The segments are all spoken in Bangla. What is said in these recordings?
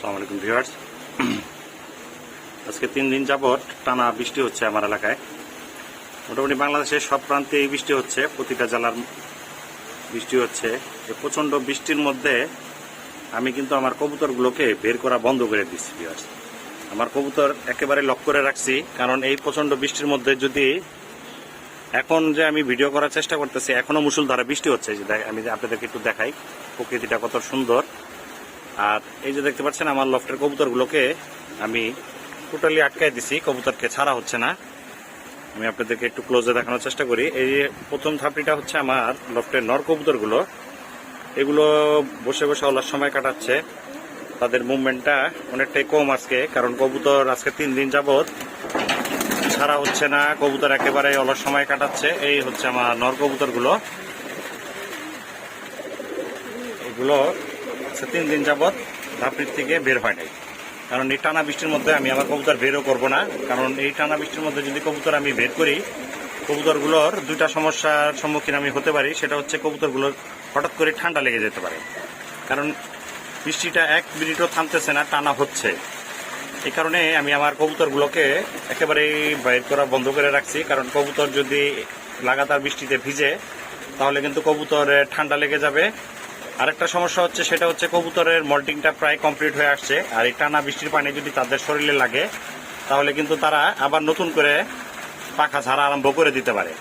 আসসালামু আলাইকুম ভিউয়ার্স আজকে তিন দিন যাবৎ টানা বৃষ্টি হচ্ছে আমার এলাকায়। মোটামুটি বাংলাদেশের সব প্রান্তে এই বৃষ্টি হচ্ছে, প্রতিটা জেলার বৃষ্টি হচ্ছে। এই প্রচণ্ড বৃষ্টির মধ্যে আমি কিন্তু আমার কবুতরগুলোকে বের করা বন্ধ করে দিচ্ছি ভিউয়ার্স আমার কবুতর একেবারে লক করে রাখছি, কারণ এই প্রচণ্ড বৃষ্টির মধ্যে যদি এখন যে আমি ভিডিও করার চেষ্টা করতেছি, এখনও মুসুলধারা বৃষ্টি হচ্ছে। যে আমি আপনাদেরকে একটু দেখাই, প্রকৃতিটা কত সুন্দর। আর এই যে দেখতে পাচ্ছেন আমার লফটের কবুতরগুলোকে আমি টোটালি আটকায় দিছি, কবুতরকে ছাড়া হচ্ছে না। আমি আপনাদেরকে একটু ক্লোজে দেখানোর চেষ্টা করি। এই যে প্রথম থাপড়িটা হচ্ছে আমার লফটের নর কবুতরগুলো। এগুলো বসে বসে ওলার সময় কাটাচ্ছে। তাদের মুভমেন্টটা অনেকটাই কম আজকে, কারণ কবুতর আজকে তিন দিন যাবৎ ছাড়া হচ্ছে না, কবুতর একেবারে অলস সময় কাটাচ্ছে। এই হচ্ছে আমার নর কবুতরগুলো। এগুলো আজকে তিন দিন যাবৎ ধাপড়ির থেকে বের হয় নাই। কারণ এই টানা বৃষ্টির মধ্যে আমি আমার কবুতর বেরও করব না। কারণ এই টানা বৃষ্টির মধ্যে যদি কবুতর আমি বের করি, কবুতরগুলোর দুইটা সমস্যার সম্মুখীন আমি হতে পারি। সেটা হচ্ছে কবুতরগুলোর হঠাৎ করে ঠান্ডা লেগে যেতে পারে। কারণ বৃষ্টিটা এক মিনিটও থামতেছে না, টানা হচ্ছে। এই কারণে আমি আমার কবুতরগুলোকে একেবারেই বাইর করা বন্ধ করে রাখছি। কারণ কবুতর যদি লাগাতার বৃষ্টিতে ভিজে, তাহলে কিন্তু কবুতরের ঠান্ডা লেগে যাবে। আরেকটা সমস্যা হচ্ছে, সেটা হচ্ছে কবুতরের মল্টিংটা প্রায় কমপ্লিট হয়ে আসছে। আর এই টানা বৃষ্টির পানি যদি তাদের শরীরে লাগে, তাহলে কিন্তু তারা আবার নতুন করে পাখা ছাড়া আরম্ভ করে দিতে পারে।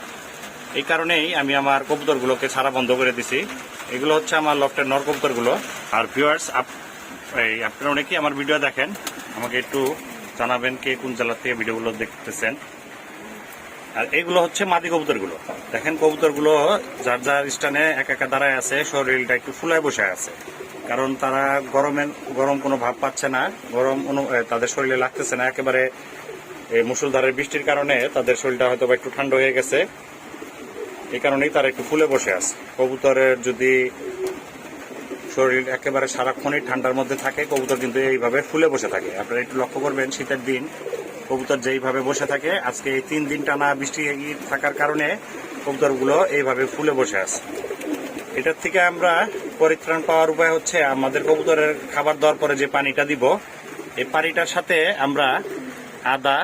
এই কারণেই আমি আমার কবুতরগুলোকে ছাড়া বন্ধ করে দিছি। এগুলো হচ্ছে আমার লফটের নর কবুতরগুলো। আর ভিউয়ার্স এই আপনারা অনেকেই আমার ভিডিও দেখেন। আমাকে একটু জানাবেন কে কোন জেলা থেকে ভিডিওগুলো দেখতেছেন। আর এগুলো হচ্ছে মাদি কবুতরগুলো। দেখেন কবুতরগুলো যার যার স্থানে এক একা দাঁড়ায় আছে, শরীরটা একটু ফুলায় বসে আছে। কারণ তারা গরমে গরম কোনো ভাব পাচ্ছে না, গরম তাদের শরীরে লাগতেছে না। একেবারে এই মুসুলধারের বৃষ্টির কারণে তাদের শরীরটা হয়তো বা একটু ঠান্ডা হয়ে গেছে। এই কারণেই তারা একটু ফুলে বসে আছে। কবুতরের যদি শরীর একেবারে সারাক্ষণই ঠান্ডার মধ্যে থাকে, কবুতর কিন্তু এইভাবে ফুলে বসে থাকে। আপনারা একটু লক্ষ্য করবেন, শীতের দিন কবুতর যেইভাবে বসে থাকে, আজকে এই তিন দিন টানা বৃষ্টি থাকার কারণে কবুতরগুলো এইভাবে ফুলে বসে আছে। এটার থেকে আমরা পরিত্রাণ পাওয়ার উপায় হচ্ছে আমাদের কবুতরের খাবার দেওয়ার পরে যে পানিটা দিব, এই পানিটার সাথে আমরা আদা,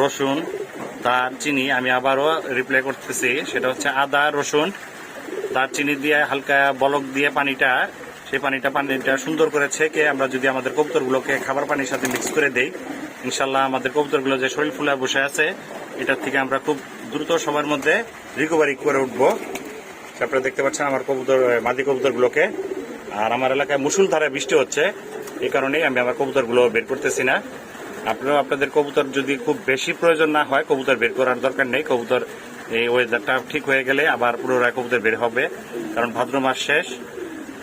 রসুন তার চিনি আমি আবারও রিপ্লাই করতেছি, সেটা হচ্ছে আদা, রসুন তার চিনি দিয়ে হালকা বলক দিয়ে পানিটা, সেই পানিটা পানিটা সুন্দর করে ছেঁকে আমরা যদি আমাদের কবুতরগুলোকে খাবার পানির সাথে মিক্স করে দেই ইনশাল্লাহ আমাদের কবুতরগুলো যে শরীর ফুলে বসে আছে, এটার থেকে আমরা খুব দ্রুত সময়ের মধ্যে রিকভারি করে উঠবো। আপনারা দেখতে পাচ্ছেন আমার কবুতর মাদি কবুতরগুলোকে। আর আমার এলাকায় মুসুলধারে বৃষ্টি হচ্ছে এই কারণেই আমি আমার কবুতরগুলো বের করতেছি না। আপনারা, আপনাদের কবুতর যদি খুব বেশি প্রয়োজন না হয়, কবুতর বের করার দরকার নেই। কবুতর, এই ওয়েদারটা ঠিক হয়ে গেলে আবার পুনরায় কবুতর বের হবে, কারণ ভাদ্র মাস শেষ।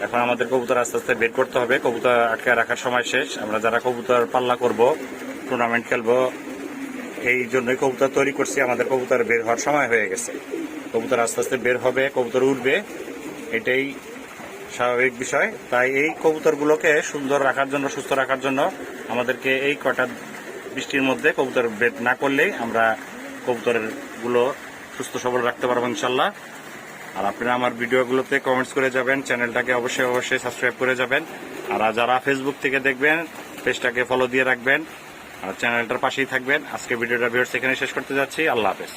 এখন আমাদের কবুতর আস্তে আস্তে বের করতে হবে। কবুতর আটকে রাখার সময় শেষ। আমরা যারা কবুতর পাল্লা করব টুর্নামেন্ট খেলব, এই জন্যই কবুতর তৈরি করছি। আমাদের কবুতর বের হওয়ার সময় হয়ে গেছে। কবুতর আস্তে আস্তে বের হবে, কবুতর উঠবে এটাই স্বাভাবিক বিষয়। তাই এই কবুতরগুলোকে সুন্দর রাখার জন্য, সুস্থ রাখার জন্য আমাদেরকে এই কটা বৃষ্টির মধ্যে কবুতর বের না করলেই আমরা কবুতরেরগুলো সুস্থ, সবল রাখতে পারব ইনশাল্লাহ আর আপনারা আমার ভিডিওগুলোতে কমেন্টস করে যাবেন, চ্যানেলটাকে অবশ্যই অবশ্যই সাবস্ক্রাইব করে যাবেন। আর যারা ফেসবুক থেকে দেখবেন পেজটাকে ফলো দিয়ে রাখবেন। আর চ্যানেলটার পাশেই থাকবেন। আজকে ভিডিওটা ভিউয়ার্স এখানে শেষ করতে যাচ্ছি। আল্লাহ হাফেজ।